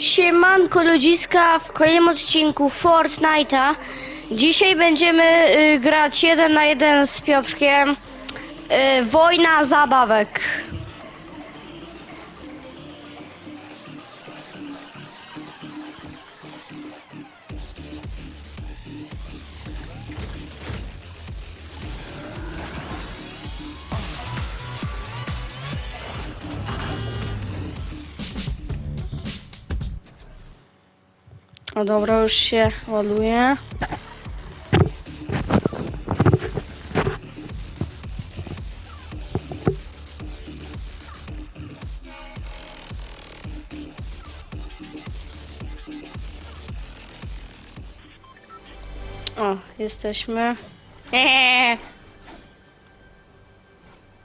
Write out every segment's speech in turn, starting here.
Siemanko ludziska w kolejnym odcinku Fortnite'a. Dzisiaj będziemy y, grać jeden na jeden z Piotrkiem. Y, wojna zabawek. O dobra, już się ładuje. O, jesteśmy. Eee.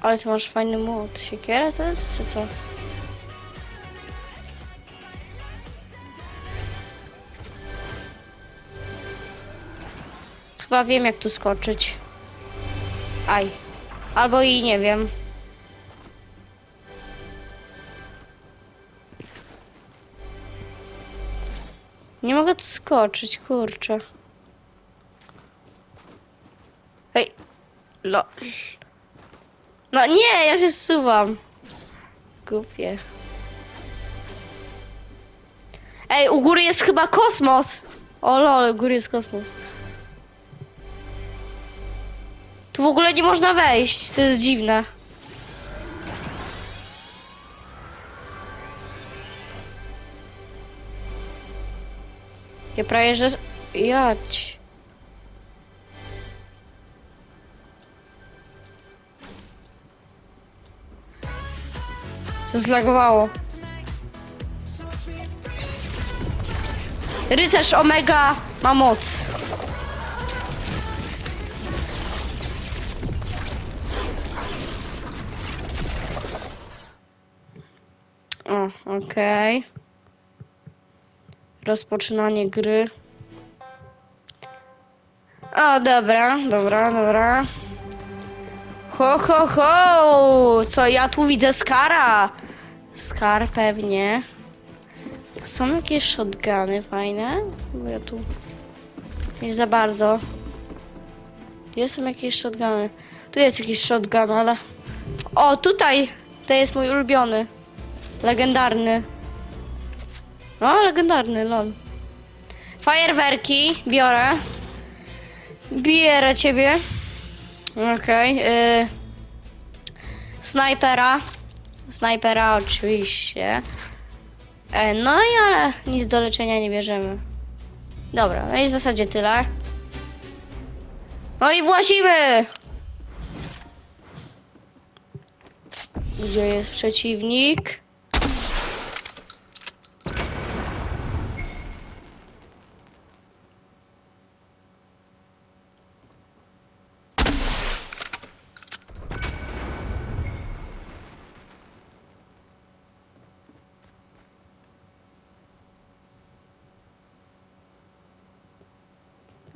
Ale ty masz fajny młot. Siekiera to jest, czy co? Chyba wiem jak tu skoczyć. Aj. Albo i nie wiem. Nie mogę tu skoczyć, kurczę. Hej. No. No nie, ja się zsuwam. Głupie. Ej, u góry jest chyba kosmos. O lol, u góry jest kosmos. W ogóle nie można wejść, to jest dziwne. Ja prawie, że... Jać. Co zlagowało? Rycerz Omega ma moc. Okej. Rozpoczynanie gry. O, dobra, dobra, dobra. Ho, ho, ho! Co ja tu widzę? Skara! Skar pewnie. Są jakieś shotguny fajne? Bo ja tu nie za bardzo. Gdzie są jakieś shotguny? Tu jest jakiś shotgun, ale... O, tutaj! To jest mój ulubiony. Legendarny. No, legendarny, lol. Fajerwerki biorę. Bierę ciebie. Okej. y... Snajpera. Snajpera oczywiście. E, no i ale nic do leczenia nie bierzemy. Dobra, no i w zasadzie tyle. No i włazimy! Gdzie jest przeciwnik?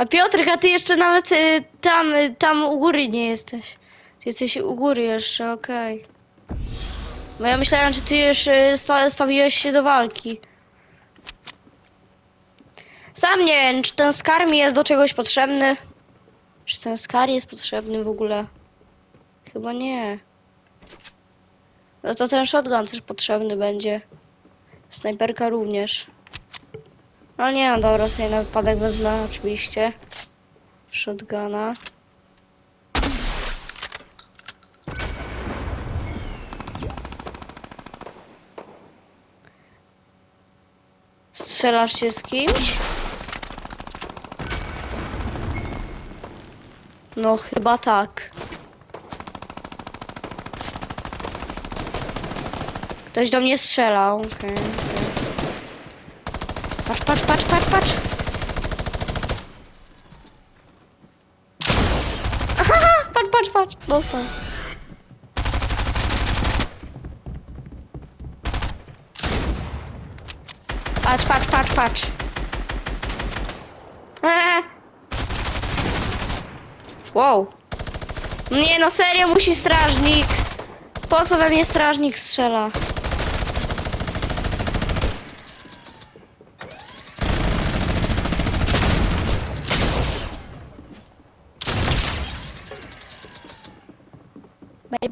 A Piotrek, a ty jeszcze nawet y, tam, y, tam u góry nie jesteś. Ty jesteś u góry jeszcze, okej. Bo ja myślałem, że ty już y, sta- stawiłeś się do walki. Sam nie wiem, czy ten skar mi jest do czegoś potrzebny. Czy ten skar jest potrzebny w ogóle? Chyba nie. No to ten shotgun też potrzebny będzie. Snajperka również. No nie, no dobra, sobie na wypadek wezmę oczywiście. Shotguna. Strzelasz się z kimś? No chyba tak. Ktoś do mnie strzelał. okej, okej. Patrz, patrz, patrz, patrz. Aha, patrz, patrz, patrz. Dostał. Patrz, patrz, patrz, patrz. Eee. Wow. Nie no, serio musi strażnik. Po co we mnie strażnik strzela?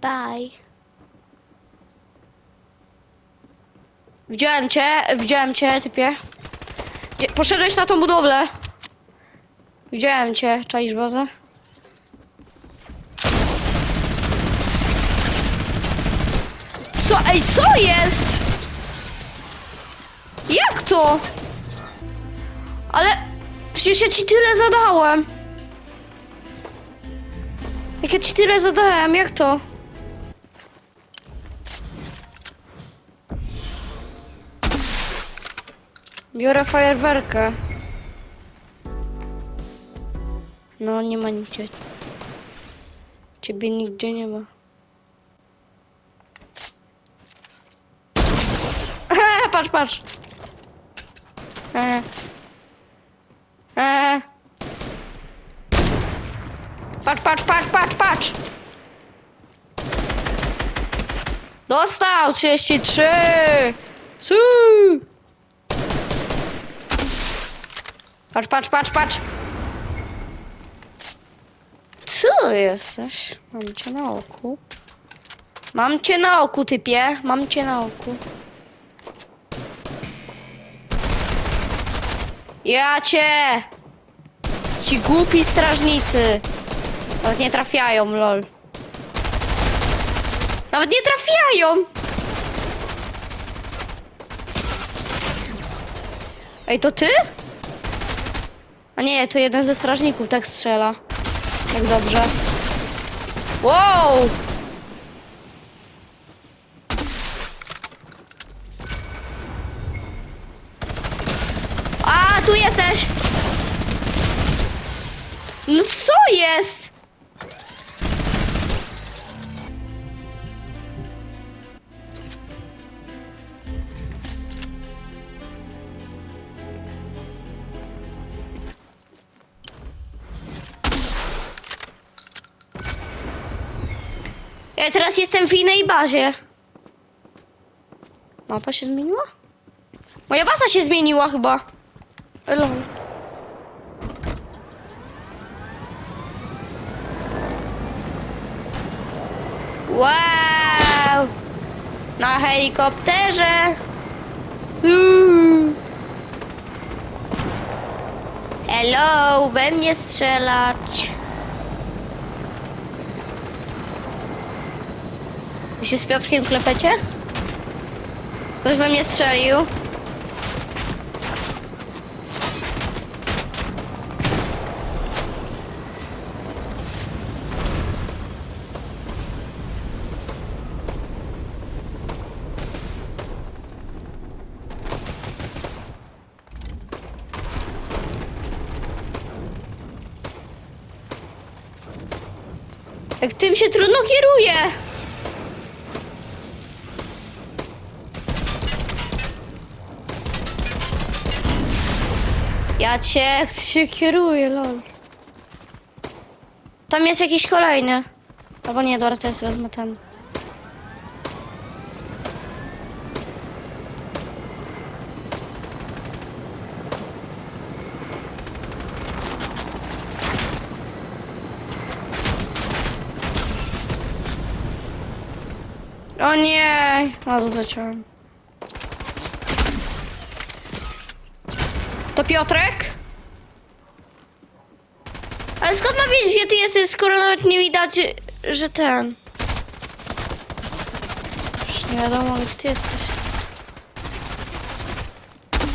Bye. Widziałem cię, widziałem cię, typie. Poszedłeś na tą budowlę. Widziałem cię, czaisz bazę? Co? Ej, co jest? Jak to? Ale przecież ja ci tyle zadałem. Jak ja ci tyle zadałem, jak to? Biorę fajerwerkę. No, nie ma nigdzie. Ciebie nigdzie nie ma. patrz, patrz. E. E. Patrz, patrz, patrz, patrz, patrz. Dostał 33. Su. Patrz, patrz, patrz, patrz. Co jesteś? Mam cię na oku. Mam cię na oku, typie. Mam cię na oku. Ja cię! Ci głupi strażnicy. Nawet nie trafiają, lol. Nawet nie trafiają! Ej, to ty? A nie, to jeden ze strażników tak strzela. Jak dobrze. Wow! A, tu jesteś! No co jest? Teraz jestem w innej bazie. Mapa się zmieniła? Moja baza się zmieniła chyba. Hello. Wow! Na helikopterze. Hello, we mnie strzelać. Wy się z Piotrkiem klepecie? Ktoś we mnie strzelił. Jak tym się trudno kieruje. Ja cię jak się kieruję, lol. Tam jest jakiś kolejny. Albo nie, dobra, to jest wezmę ten. O nie! A, tu leciałem. Piotrek? Ale skąd ma wiedzieć, gdzie ty jesteś, skoro nawet nie widać, że ten... Już nie wiadomo, gdzie ty jesteś.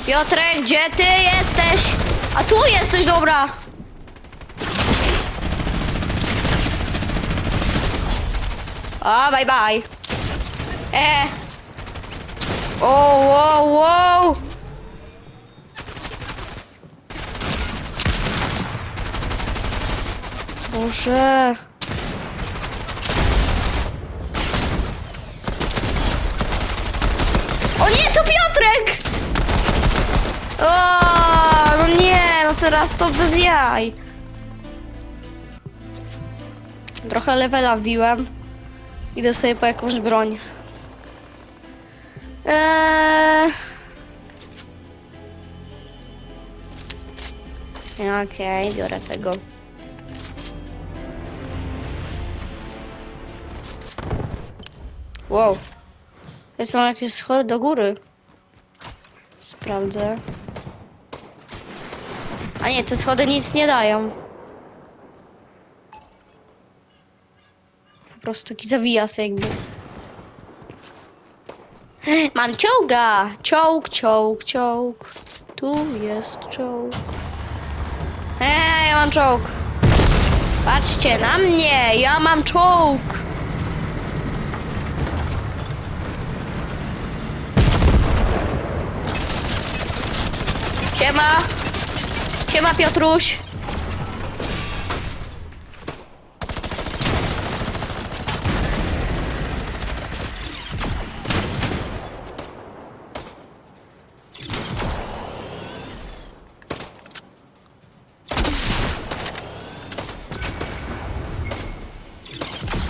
Piotrek, gdzie ty jesteś? A tu jesteś, dobra! A, bye bye. E. O, wow, wow. Boże. O nie, to Piotrek! O, no nie, no teraz to bez jaj. Trochę levela wbiłem. Idę sobie po jakąś broń. Eee... Okej, biorę tego. Wow. To są jakieś schody do góry. Sprawdzę. A nie, te schody nic nie dają. Po prostu taki zawijas jakby. Mam czołga! Czołg, czołg, czołg. Tu jest czołg. Eee, ja mam czołg. Patrzcie na mnie, ja mam czołg. Siema. Siema Piotruś.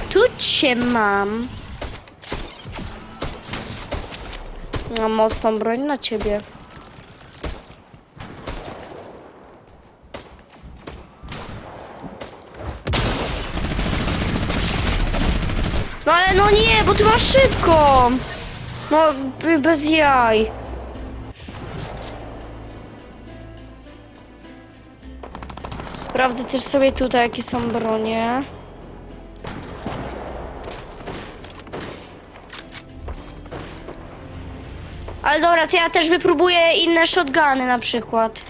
Tu cię mam. Mam mocną broń na ciebie. No ale no nie, bo ty masz szybko. No bez jaj. Sprawdzę też sobie tutaj, jakie są bronie. Ale dobra, to ja też wypróbuję inne shotguny na przykład.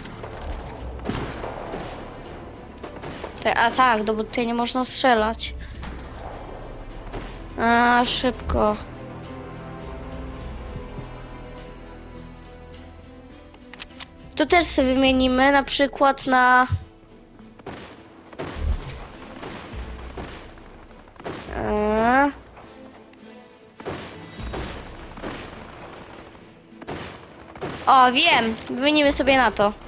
Te, a tak, no bo tutaj nie można strzelać. A, szybko. To też sobie wymienimy na przykład na... O, wiem. Wymienimy sobie na to.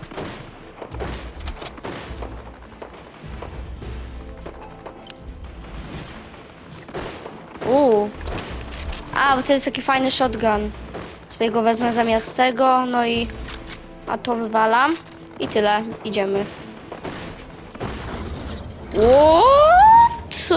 A, bo to jest taki fajny shotgun. Sobie go wezmę zamiast tego, no i... A to wywalam. I tyle. Idziemy. What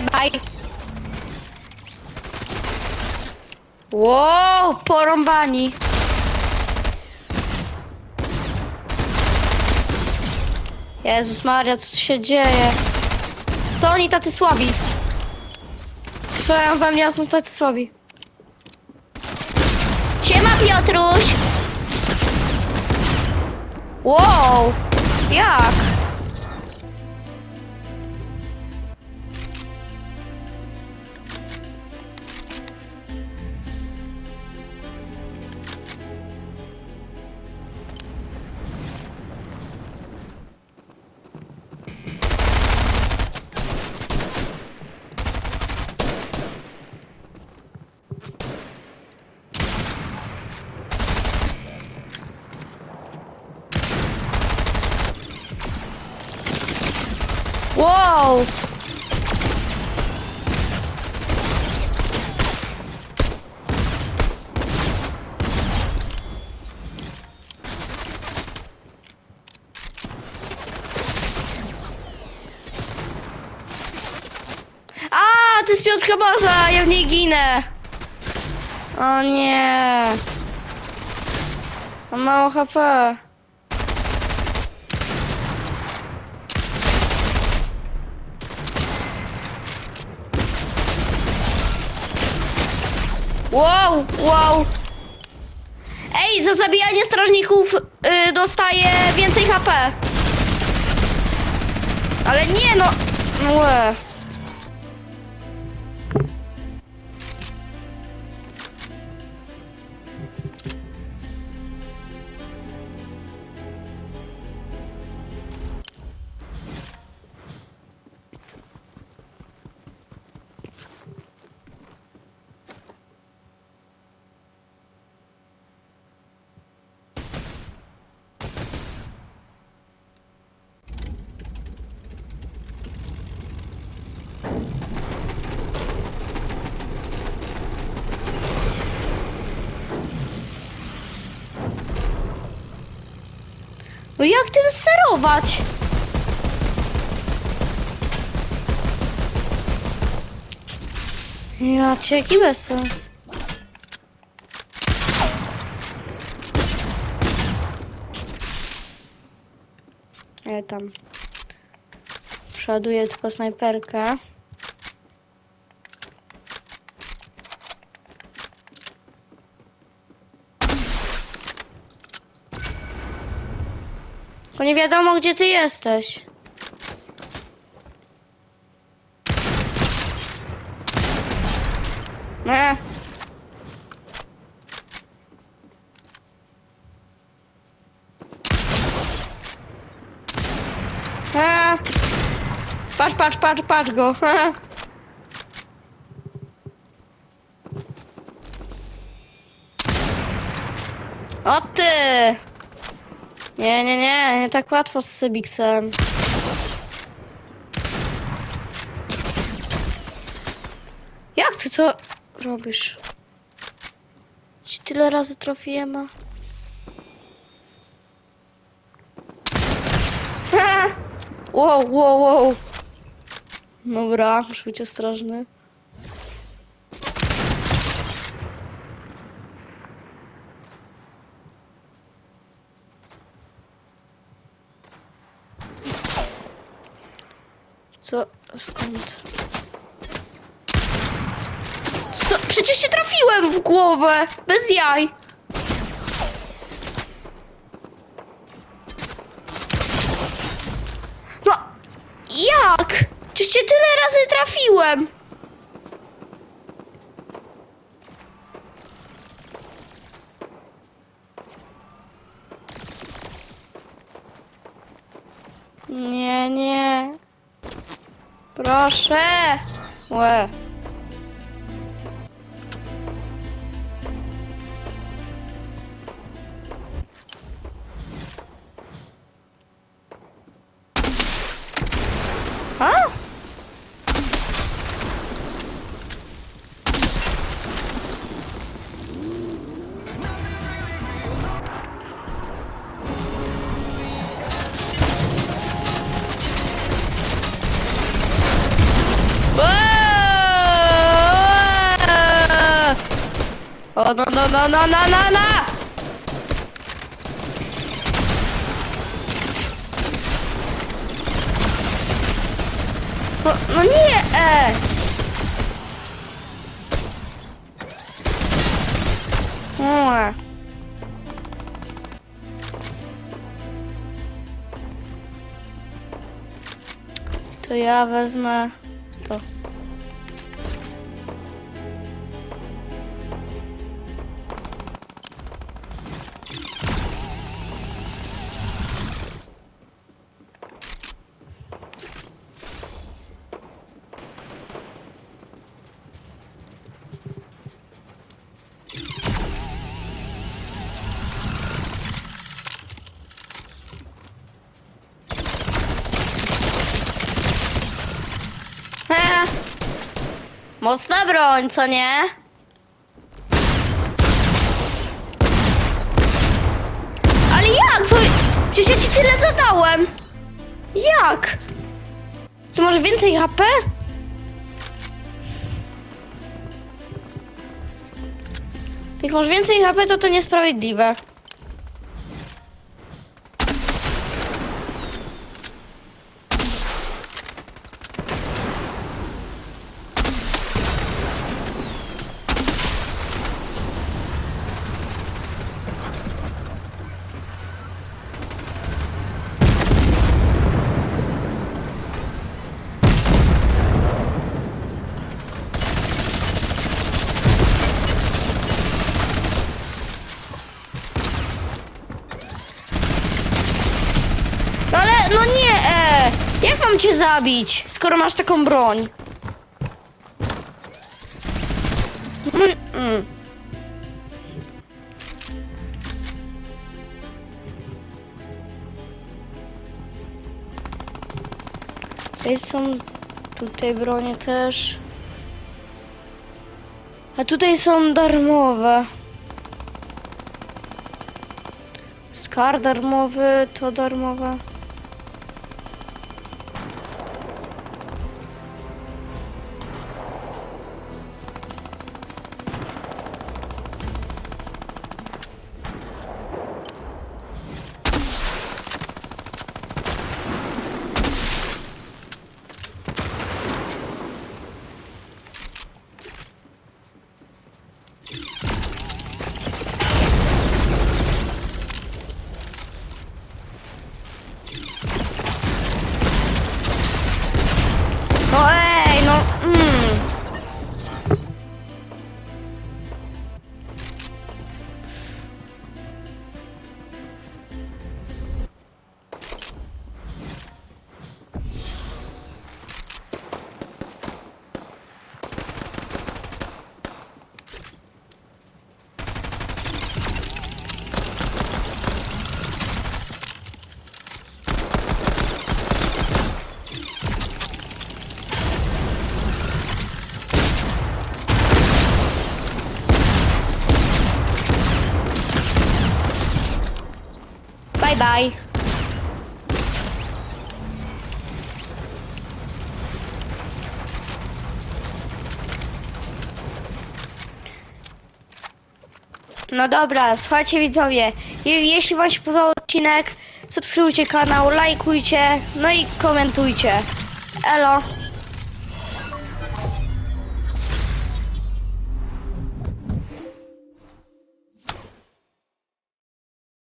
Bye bye. Wow, porąbani. Jezus Maria, co tu się dzieje? Co oni tacy słabi? Strzelają we mnie, a są tacy słabi. Siema Piotruś! Wow! Jak? To jest piątka baza, ja w niej ginę. O nie. Mam mało HP. Wow, wow. Ej, za zabijanie strażników y, dostaję więcej HP. Ale nie no. Łe. No jak tym sterować? Ja cię, jaki bezsens. Nie tam. Przeładuję tylko snajperkę. Nie wiadomo, gdzie ty jesteś. Nie. A. Patrz, patrz, patrz, patrz go. O ty! Nie, nie, nie, nie tak łatwo z Sybiksem. Jak ty to robisz? Ci tyle razy trafiłem, a... Wow, wow, wow. Dobra, muszę być ostrożny. Co? Skąd? Co? Przecież się trafiłem w głowę! Bez jaj! No, jak? Przecież cię tyle razy trafiłem! 好帅喂。No, no, no, no, no, no, no! No, no nie, e! To ja wezmę Mocna broń, co nie? Ale jak? Powie- Przecież ja ci tyle zadałem. Jak? Ty masz więcej HP? Jak masz więcej HP, to to niesprawiedliwe. mam cię zabić, skoro masz taką broń? Mm, mm. Są tutaj bronie też. A tutaj są darmowe. Skar darmowy, to darmowe. Bye. No dobra, słuchajcie widzowie, je- jeśli wam się podobał odcinek, subskrybujcie kanał, lajkujcie, no i komentujcie. Elo.